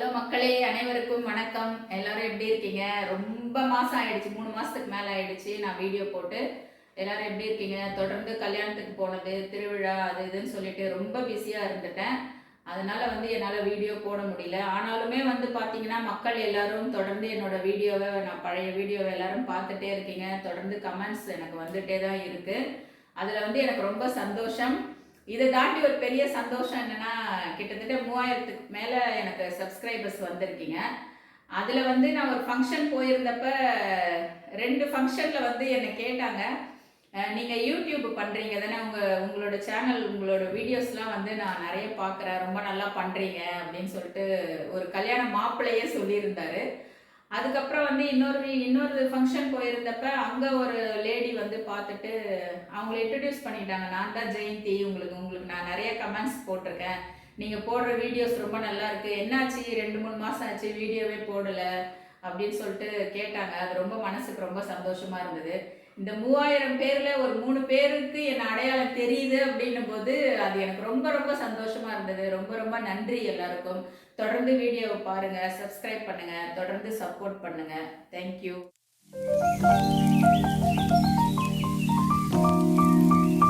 Hello மக்களே அனைவருக்கும் வணக்கம். எல்லாரும் எப்படி இருக்கீங்க? ரொம்ப மாசம் ஆயிடுச்சு. மூணு மாசத்துக்கு மேல ஆயிடுச்சு நான் வீடியோ போட்டு. எல்லாரும் எப்படி இருக்கீங்க? தொடர்ந்து கல்யாணத்துக்கு போனது திருவிழா அது இதுன்னு சொல்லிட்டு ரொம்ப பிஸியா இருந்துட்டேன். அதனால வந்து என்னால் வீடியோ போட முடியல. ஆனாலுமே வந்து பார்த்தீங்கன்னா மக்கள் எல்லாரும் தொடர்ந்து என்னோட வீடியோவை நான் பழைய வீடியோவை எல்லாரும் பார்த்துட்டே இருக்கீங்க. தொடர்ந்து கமெண்ட்ஸ் எனக்கு வந்துட்டே தான் இருக்கு. அதில் வந்து எனக்கு ரொம்ப சந்தோஷம். இதை தாண்டி ஒரு பெரிய சந்தோஷம் என்னன்னா கிட்டத்தட்ட மூவாயிரத்துக்கு மேலே எனக்கு சப்ஸ்கிரைபர்ஸ் வந்திருக்கீங்க. அதில் வந்து நான் ஒரு ஃபங்க்ஷன் போயிருந்தப்ப ரெண்டு ஃபங்க்ஷனில் வந்து என்னை கேட்டாங்க. நீங்கள் யூடியூப் பண்ணுறீங்க தானே உங்கள் உங்களோட சேனல் உங்களோட வீடியோஸ்லாம் வந்து நான் நிறைய பார்க்குறேன் ரொம்ப நல்லா பண்ணுறீங்க அப்படின்னு சொல்லிட்டு ஒரு கல்யாண மாப்பிள்ளையே சொல்லியிருந்தாரு. அதுக்கப்புறம் வந்து இன்னொரு இன்னொரு ஃபங்க்ஷன் போயிருந்தப்ப அங்கே ஒரு லேடி வந்து பார்த்துட்டு அவங்கள இன்ட்ரடியூஸ் பண்ணிட்டாங்க. நான் தான் ஜெயந்தி. உங்களுக்கு உங்களுக்கு நான் நிறைய கமெண்ட்ஸ் போட்டிருக்கேன். நீங்கள் போடுற வீடியோஸ் ரொம்ப நல்லா இருக்கு. என்னாச்சு? ரெண்டு மூணு மாதம் ஆச்சு வீடியோவே போடலை அப்படின்னு சொல்லிட்டு கேட்டாங்க. அது ரொம்ப மனசுக்கு ரொம்ப சந்தோஷமா இருந்தது. இந்த மூவாயிரம் பேரில் ஒரு மூணு பேருக்கு என் அடையாளம் தெரியுது அப்படின்னும் போது அது எனக்கு ரொம்ப ரொம்ப சந்தோஷமா இருந்தது. ரொம்ப ரொம்ப நன்றி எல்லாருக்கும். தொடர்ந்து வீடியோவை பாருங்க சப்ஸ்கிரைப் பண்ணுங்க தொடர்ந்து சப்போர்ட் பண்ணுங்க. தேங்க்யூ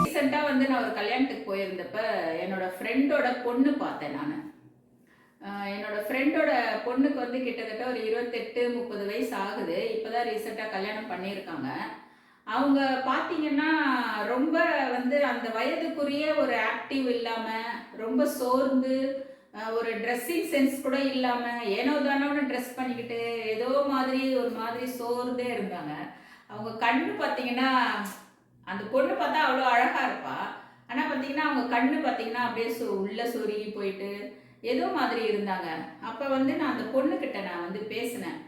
ரீசெண்டாக வந்து நான் ஒரு கல்யாணத்துக்கு போயிருந்தப்ப என்னோட ஃப்ரெண்டோட பொண்ணு பார்த்தேன் நான். என்னோட ஃப்ரெண்டோட பொண்ணுக்கு வந்து கிட்டத்தட்ட ஒரு இருபத்தெட்டு முப்பது வயசு ஆகுது. இப்போதான் ரீசெண்டாக கல்யாணம் பண்ணியிருக்காங்க. அவங்க பார்த்தீங்கன்னா ரொம்ப வந்து அந்த வயதுக்குரிய ஒரு ஆக்டிவ் இல்லாமல் ரொம்ப சோர்ந்து ஒரு ட்ரெஸ்ஸிங் சென்ஸ் கூட இல்லாமல் ஏனோ தானோன்னு ட்ரெஸ் பண்ணிக்கிட்டு ஏதோ மாதிரி ஒரு மாதிரி சோர்ந்தே இருந்தாங்க. அவங்க கண்ணு பார்த்தீங்கன்னா அந்த பொண்ணு பார்த்தா அவ்வளோ அழகாக இருப்பா. ஆனால் பார்த்தீங்கன்னா அவங்க கண்ணு பார்த்தீங்கன்னா அப்படியே சு உள்ள சொருகி போயிட்டு ஏதோ மாதிரி இருந்தாங்க. அப்போ வந்து நான் அந்த பொண்ணுக்கிட்ட நான் வந்து பேசினேன்.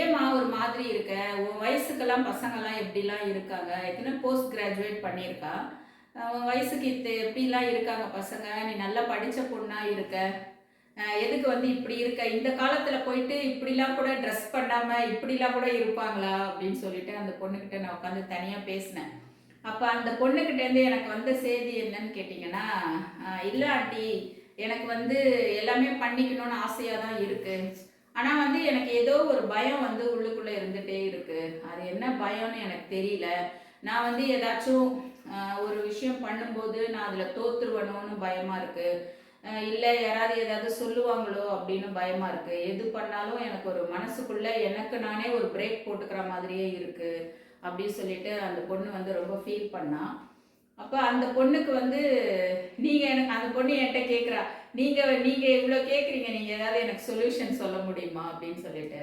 ஏம்மா ஒரு மாதிரி இருக்க? உன் வயசுக்கெல்லாம் பசங்கெல்லாம் எப்படிலாம் இருக்காங்க? எத்தனை போஸ்ட் கிராஜுவேட் பண்ணியிருக்கா? வயசுக்கு இது எப்படிலாம் இருக்காங்க பசங்க? நீ நல்லா படித்த பொண்ணாக இருக்க. எதுக்கு வந்து இப்படி இருக்க? இந்த காலத்தில் போயிட்டு இப்படிலாம் கூட ட்ரெஸ் பண்ணாமல் இப்படிலாம் கூட இருப்பாங்களா? அப்படின்னு சொல்லிட்டு அந்த பொண்ணுக்கிட்ட நான் உட்காந்து தனியாக பேசினேன். அப்போ அந்த பொண்ணுக்கிட்டேருந்து எனக்கு வந்த செய்தி என்னன்னு கேட்டிங்கன்னா இல்லை ஆண்டி எனக்கு வந்து எல்லாமே பண்ணிக்கணும்னு ஆசையாக தான் இருக்குது ஆனால் வந்து எனக்கு ஏதோ ஒரு பயம் வந்து உள்ளுக்குள்ளே இருந்துகிட்டே இருக்குது அது என்ன பயம்னு எனக்கு தெரியல. நான் வந்து ஏதாச்சும் ஒரு விஷயம் பண்ணும்போது நான் அதில் தோத்துருவணும்னு பயமாக இருக்குது இல்லை யாராவது ஏதாவது சொல்லுவாங்களோ அப்படின்னு பயமாக இருக்குது எது பண்ணாலும் எனக்கு ஒரு மனசுக்குள்ளே எனக்கு நானே ஒரு பிரேக் போட்டுக்கிற மாதிரியே இருக்குது அப்படின்னு சொல்லிட்டு அந்த பொண்ணு வந்து ரொம்ப ஃபீல் பண்ணா. அப்போ அந்த பொண்ணுக்கு வந்து நீங்கள் எனக்கு அந்த பொண்ணு என்கிட்ட கேட்குறா நீங்கள் நீங்கள் இவ்வளோ கேட்குறீங்க நீங்கள் ஏதாவது எனக்கு சொல்யூஷன் சொல்ல முடியுமா? அப்படின்னு சொல்லிட்டு.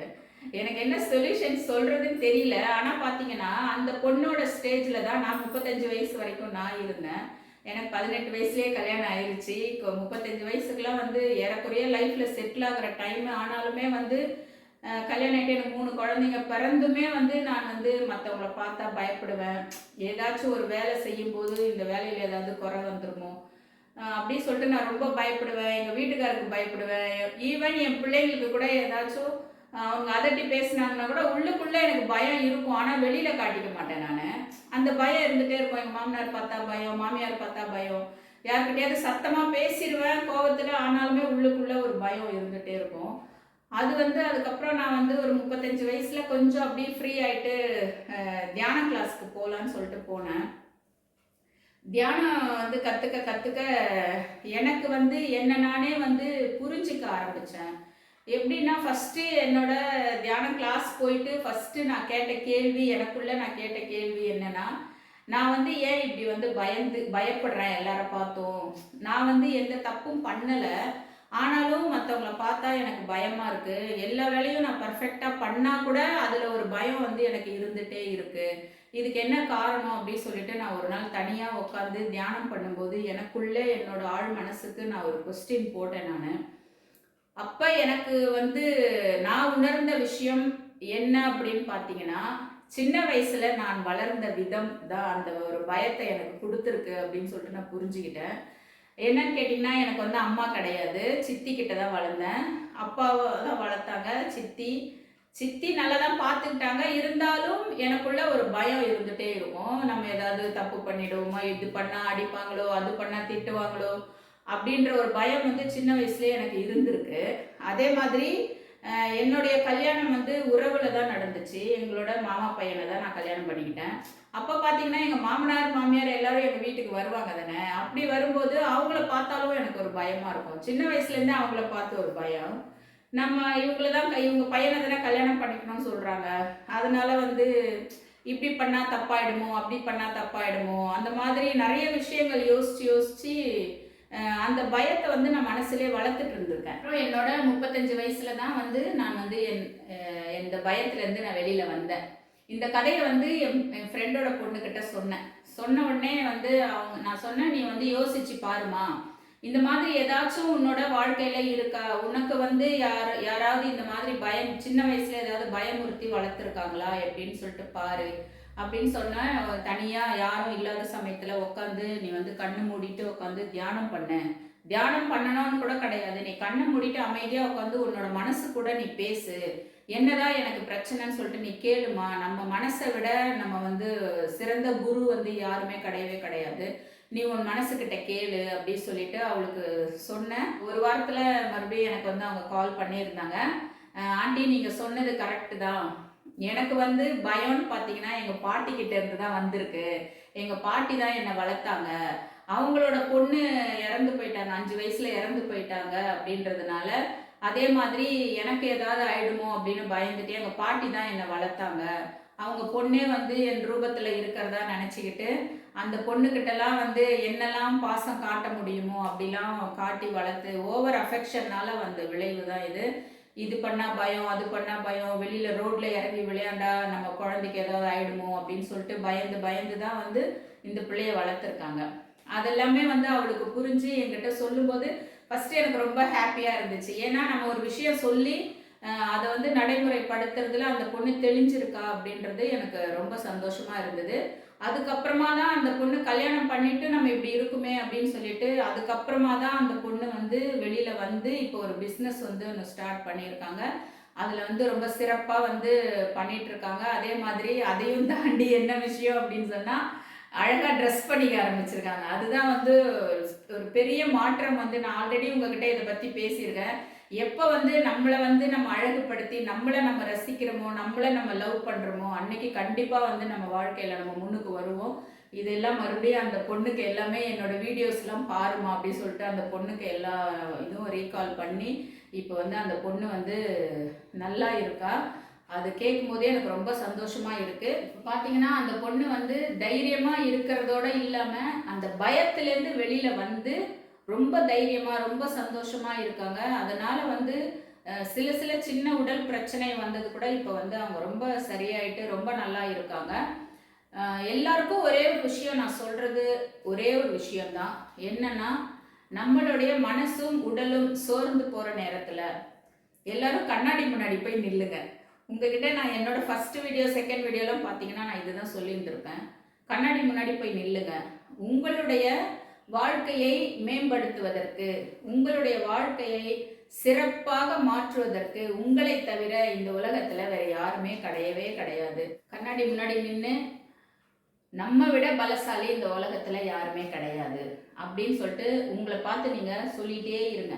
எனக்கு என்ன சொல்யூஷன் சொல்கிறதுன்னு தெரியல. ஆனால் பாத்தீங்கன்னா அந்த பொண்ணோட ஸ்டேஜில் தான் நான் முப்பத்தஞ்சு வயசு வரைக்கும் நான் இருந்தேன். எனக்கு பதினெட்டு வயசுலேயே கல்யாணம் ஆயிடுச்சு இப்போ முப்பத்தஞ்சு வயசுக்குலாம் வந்து ஏறக்குறைய லைஃப்பில் செட்டில் ஆகிற டைம் ஆனாலுமே வந்து கல்யாணம் ஆகிட்டு எனக்கு மூணு குழந்தைங்க பிறந்துமே வந்து நான் வந்து மற்றவங்கள பார்த்தா பயப்படுவேன். ஏதாச்சும் ஒரு வேலை செய்யும்போது இந்த வேலையில் ஏதாவது குறை வந்துருமோ? அப்படி சொல்லிட்டு நான் ரொம்ப பயப்படுவேன். எங்கள் வீட்டுக்காருக்கு பயப்படுவேன். ஈவன் என் பிள்ளைங்களுக்கு கூட ஏதாச்சும் அவங்க அதட்டி பேசுனாங்கன்னா கூட உள்ளுக்குள்ளே எனக்கு பயம் இருக்கும். ஆனால் வெளியில் காட்டிக்க மாட்டேன் நான். அந்த பயம் இருந்துகிட்டே இருக்கும். எங்கள் மாமனார் பார்த்தா பயம் மாமியார் பார்த்தா பயம். யார்கிட்டயாவது சத்தமாக பேசிடுவேன் கோவத்தில். ஆனாலுமே உள்ளுக்குள்ளே ஒரு பயம் இருந்துகிட்டே இருக்கும். அது வந்து அதுக்கப்புறம் நான் வந்து ஒரு முப்பத்தஞ்சு வயசில் கொஞ்சம் அப்படியே ஃப்ரீ ஆகிட்டு தியான கிளாஸ்க்கு போகலான்னு சொல்லிட்டு போனேன். தியானம் வந்து கற்றுக்க கற்றுக்க எனக்கு வந்து என்ன நானே வந்து புரிஞ்சிக்க ஆரம்பித்தேன் எப்படின்னா ஃபஸ்ட்டு என்னோட தியான கிளாஸ் போயிட்டு ஃபஸ்ட்டு நான் கேட்ட கேள்வி எனக்குள்ள நான் கேட்ட கேள்வி என்னென்னா நான் வந்து ஏன் இப்படி வந்து பயந்து பயப்படுறேன் எல்லார பார்த்தும்? நான் வந்து எந்த தப்பும் பண்ணலை. ஆனாலும் மற்றவங்கள பார்த்தா எனக்கு பயமாக இருக்குது எல்லா வேலையும் நான் பர்ஃபெக்டாக பண்ணால் கூட அதில் ஒரு பயம் வந்து எனக்கு இருந்துகிட்டே இருக்குது இதுக்கு என்ன காரணம் அப்படின்னு சொல்லிட்டு நான் ஒரு நாள் தனியாக உட்காந்து தியானம் பண்ணும்போது எனக்குள்ளே என்னோட ஆழ் மனசுக்கு நான் ஒரு கொஸ்டின் போட்டேன் நான். அப்போ எனக்கு வந்து நான் உணர்ந்த விஷயம் என்ன அப்படின்னு பார்த்தீங்கன்னா சின்ன வயசுல நான் வளர்ந்த விதம் தான் அந்த ஒரு பயத்தை எனக்கு கொடுத்துருக்கு அப்படின்னு சொல்லிட்டு நான் புரிஞ்சுக்கிட்டேன். என்னன்னு கேட்டிங்கன்னா எனக்கு வந்து அம்மா கிடையாது. சித்தி கிட்ட தான் வளர்ந்தேன். அப்பாவை தான் வளர்த்தாங்க. சித்தி சித்தி நல்லா தான் பார்த்துக்கிட்டாங்க இருந்தாலும் எனக்குள்ள ஒரு பயம் இருந்துகிட்டே இருக்கும். நம்ம ஏதாவது தப்பு பண்ணிடுவோமோ? இது பண்ணால் அடிப்பாங்களோ? அது பண்ணால் திட்டுவாங்களோ? அப்படின்ற ஒரு பயம் வந்து சின்ன வயசுலேயே எனக்கு இருந்திருக்கு. அதே மாதிரி என்னுடைய கல்யாணம் வந்து உறவுல தான் நடந்துச்சு. எங்களோட மாமா பையனை தான் நான் கல்யாணம் பண்ணிக்கிட்டேன். அப்போ பார்த்தீங்கன்னா எங்கள் மாமனார் மாமியார் எல்லாரும் எங்கள் வீட்டுக்கு வருவாங்க தானே? அப்படி வரும்போது அவங்கள பார்த்தாலும் எனக்கு ஒரு பயமாக இருக்கும். சின்ன வயசுலேருந்தே அவங்கள பார்த்து ஒரு பயம். நம்ம இவங்கள தான் க- இவங்க பையனை தானே கல்யாணம் பண்ணிக்கணும்னு சொல்கிறாங்க அதனால வந்து இப்படி பண்ணால் தப்பாயிடுமோ அப்படி பண்ணால் தப்பாயிடுமோ அந்த மாதிரி நிறைய விஷயங்கள் யோசிச்சு யோசித்து அந்த பயத்தை வந்து நான் மனசுலேயே வளர்த்துட்டு இருந்திருக்கேன். அப்புறம் என்னோட முப்பத்தஞ்சு வயசுல தான் வந்து நான் வந்து என் இந்த பயத்துலேருந்து நான் வெளியில் வந்தேன். இந்த கதையை வந்து என் என் ஃப்ரெண்டோட பொண்ணுக்கிட்ட சொன்னேன். சொன்ன உடனே வந்து அவங்க நான் சொன்னேன் நீ வந்து யோசிச்சு பாருமா இந்த மாதிரி ஏதாச்சும் உன்னோட வாழ்க்கையில இருக்கா? உனக்கு வந்து யார் யாராவது இந்த மாதிரி பயம் சின்ன வயசுல ஏதாவது பயமுறுத்தி வளர்த்துருக்காங்களா? எப்படின்னு சொல்லிட்டு பாரு. அப்படின்னு சொன்னா தனியா யாரும் இல்லாத சமயத்துல உட்காந்து நீ வந்து கண்ணு மூடிட்டு உட்காந்து தியானம் பண்ண. தியானம் பண்ணணும்னு கூட கிடையாது. நீ கண்ணை மூடிட்டு அமைதியா உட்காந்து உன்னோட மனசு கூட நீ பேசு. என்னதான் எனக்கு பிரச்சனைன்னு சொல்லிட்டு நீ கேளுமா? நம்ம மனசை விட நம்ம வந்து சிறந்த குரு வந்து யாருமே கிடையவே கிடையாது. நீ உன் மனசுக்கிட்ட கேளு அப்படின்னு சொல்லிட்டு அவளுக்கு சொன்னேன் ஒரு வாரத்தில் மறுபடியும் எனக்கு வந்து அவங்க கால் பண்ணியிருந்தாங்க. ஆண்டி நீங்கள் சொன்னது கரெக்டு தான். எனக்கு வந்து பயம்னு பார்த்தீங்கன்னா எங்கள் பாட்டி கிட்ட இருந்து தான் வந்திருக்கு. எங்கள் பாட்டி தான் என்னை வளர்த்தாங்க. அவங்களோட பொண்ணு இறந்து போயிட்டாங்க. அஞ்சு வயசில் இறந்து போயிட்டாங்க அப்படின்றதுனால அதே மாதிரி எனக்கு ஏதாவது ஆயிடுமோ அப்படின்னு பயந்துட்டு எங்கள் பாட்டி தான் என்னை வளர்த்தாங்க. அவங்க பொண்ணே வந்து என் ரூபத்தில் இருக்கிறதா நினச்சிக்கிட்டு அந்த பொண்ணுக்கிட்டலாம் வந்து என்னெல்லாம் பாசம் காட்ட முடியுமோ அப்படிலாம் காட்டி வளர்த்து ஓவர் அஃபெக்ஷன்னால வந்த விளைவு தான் இது. இது பண்ணா பயம் அது பண்ணா பயம் வெளியில ரோட்ல இறங்கி விளையாண்டா நம்ம குழந்தைக்கு ஏதாவது ஆயிடுமோ அப்படின்னு சொல்லிட்டு பயந்து பயந்து தான் வந்து இந்த பிள்ளைய வளர்த்துருக்காங்க. அதெல்லாமே வந்து அவளுக்கு புரிஞ்சு என்கிட்ட சொல்லும்போது ஃபர்ஸ்ட் எனக்கு ரொம்ப ஹாப்பியா இருந்துச்சு. ஏன்னா நம்ம ஒரு விஷயம் சொல்லி அதை வந்து நடைமுறைப்படுத்துறதுல அந்த பொண்ணு தெளிஞ்சிருக்கா அப்படின்றது எனக்கு ரொம்ப சந்தோஷமா இருந்தது. அதுக்கப்புறமா தான் அந்த பொண்ணு கல்யாணம் பண்ணிட்டு நம்ம இப்படி இருக்குமே அப்படின்னு சொல்லிட்டு அதுக்கப்புறமா தான் அந்த பொண்ணு வந்து வெளியில வந்து இப்போ ஒரு பிஸ்னஸ் வந்து ஒன்று ஸ்டார்ட் பண்ணியிருக்காங்க. அதில் வந்து ரொம்ப சிறப்பாக வந்து பண்ணிட்டு இருக்காங்க அதே மாதிரி அதையும் தாண்டி என்ன விஷயம் அப்படின்னு சொன்னால் அழகாக ட்ரெஸ் பண்ணிக்க ஆரம்பிச்சிருக்காங்க. அதுதான் வந்து ஒரு பெரிய மாற்றம் வந்து நான் ஆல்ரெடி உங்ககிட்ட இதை பற்றி பேசியிருக்கேன். எப்போ வந்து நம்மளை வந்து நம்ம அழகுபடுத்தி நம்மளை நம்ம ரசிக்கிறோமோ நம்மளை நம்ம லவ் பண்ணுறோமோ அன்னைக்கு கண்டிப்பாக வந்து நம்ம வாழ்க்கையில் நம்ம முன்னுக்கு வருவோம். இதெல்லாம் மறுபடியும் அந்த பொண்ணுக்கு எல்லாமே என்னோட வீடியோஸ்லாம் பாருமா அப்படின்னு சொல்லிட்டு அந்த பொண்ணுக்கு எல்லா இதுவும் ரீகால் பண்ணி இப்போ வந்து அந்த பொண்ணு வந்து நல்லா இருக்கா? அது கேட்கும் போதே எனக்கு ரொம்ப சந்தோஷமா இருக்கு. இப்போ பார்த்தீங்கன்னா அந்த பொண்ணு வந்து தைரியமா இருக்கிறதோட இல்லாம அந்த பயத்திலேருந்து வெளியில வந்து ரொம்ப தைரியமாக ரொம்ப சந்தோஷமாக இருக்காங்க. அதனால் வந்து சில சில சின்ன உடல் பிரச்சனை வந்தது கூட இப்போ வந்து அவங்க ரொம்ப சரியாயிட்டு ரொம்ப நல்லா இருக்காங்க. எல்லாருக்கும் ஒரே ஒரு விஷயம் நான் சொல்கிறது ஒரே ஒரு விஷயம்தான். என்னன்னா நம்மளுடைய மனசும் உடலும் சோர்ந்து போகிற நேரத்தில் எல்லாரும் கண்ணாடி முன்னாடி போய் நில்லுங்க. உங்ககிட்ட நான் என்னோட ஃபர்ஸ்ட் வீடியோ செகண்ட் வீடியோலாம் பார்த்தீங்கன்னா நான் இதுதான் சொல்லியிருந்திருப்பேன். கண்ணாடி முன்னாடி போய் நில்லுங்க. உங்களுடைய வாழ்க்கையை மேம்படுத்துவதற்கு உங்களுடைய வாழ்க்கையை சிறப்பாக மாற்றுவதற்கு உங்களை தவிர இந்த உலகத்தில் வேற யாருமே கிடையவே கிடையாது. கண்ணாடி முன்னாடி நின்று நம்ம விட பலசாலி இந்த உலகத்தில் யாருமே கிடையாது. அப்படின்னு சொல்லிட்டு உங்களை பார்த்து நீங்கள் சொல்லிகிட்டே இருங்க.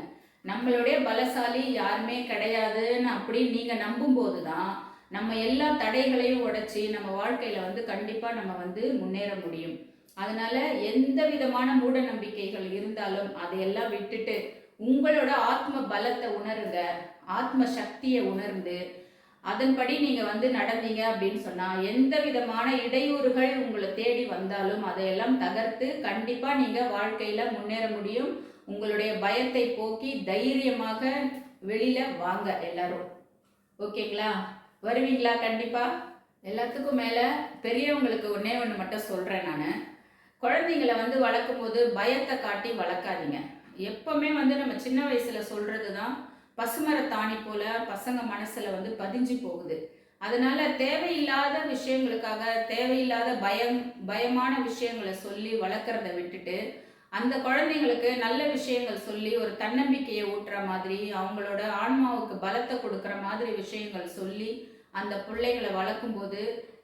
நம்மளுடைய பலசாலி யாருமே கிடையாதுன்னு அப்படி நீங்கள் நம்பும்போது தான் நம்ம எல்லா தடைகளையும் உடைச்சி நம்ம வாழ்க்கையில் வந்து கண்டிப்பாக நம்ம வந்து முன்னேற முடியும். அதனால எந்த விதமான மூட நம்பிக்கைகள் இருந்தாலும் அதையெல்லாம் விட்டுட்டு உங்களோட ஆத்ம பலத்தை உணருங்க. ஆத்ம சக்தியை உணர்ந்து அதன்படி நீங்க வந்து நடந்தீங்க அப்படின்னு சொன்னா எந்த விதமான இடையூறுகள் உங்களை தேடி வந்தாலும் அதையெல்லாம் தகர்த்து கண்டிப்பா நீங்க வாழ்க்கையில முன்னேற முடியும். உங்களுடைய பயத்தை போக்கி தைரியமாக வெளியில வாங்க எல்லாரும். ஓகேங்களா? வருவீங்களா? கண்டிப்பா. எல்லாத்துக்கும் மேல பெரியவங்களுக்கு ஒன்னே ஒன்று மட்டும் சொல்றேன் நான். குழந்தைங்களை வந்து வளர்க்கும் போது பயத்தை காட்டி வளர்க்காதீங்க. எப்பவுமே வந்து நம்ம சின்ன வயசுல சொல்றது தான் பசுமர தாணி போல பசங்க மனசுல வந்து பதிஞ்சு போகுது. அதனால தேவையில்லாத விஷயங்களுக்காக தேவையில்லாத பயம் பயமான விஷயங்களை சொல்லி வளர்க்குறத விட்டுட்டு அந்த குழந்தைங்களுக்கு நல்ல விஷயங்கள் சொல்லி ஒரு தன்னம்பிக்கையை ஊட்டுற மாதிரி அவங்களோட ஆன்மாவுக்கு பலத்தை கொடுக்குற மாதிரி விஷயங்கள் சொல்லி அந்த பிள்ளைகளை வளர்க்கும்போது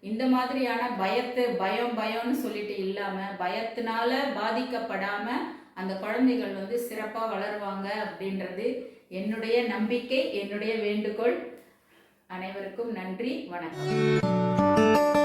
இந்த மாதிரியான பயத்து பயம் பயம்னு சொல்லிட்டு இல்லாமல் பயத்தினால பாதிக்கப்படாமல் அந்த குழந்தைகள் வந்து சிறப்பாக வளருவாங்க அப்படின்றது என்னுடைய நம்பிக்கை என்னுடைய வேண்டுகோள். அனைவருக்கும் நன்றி வணக்கம்.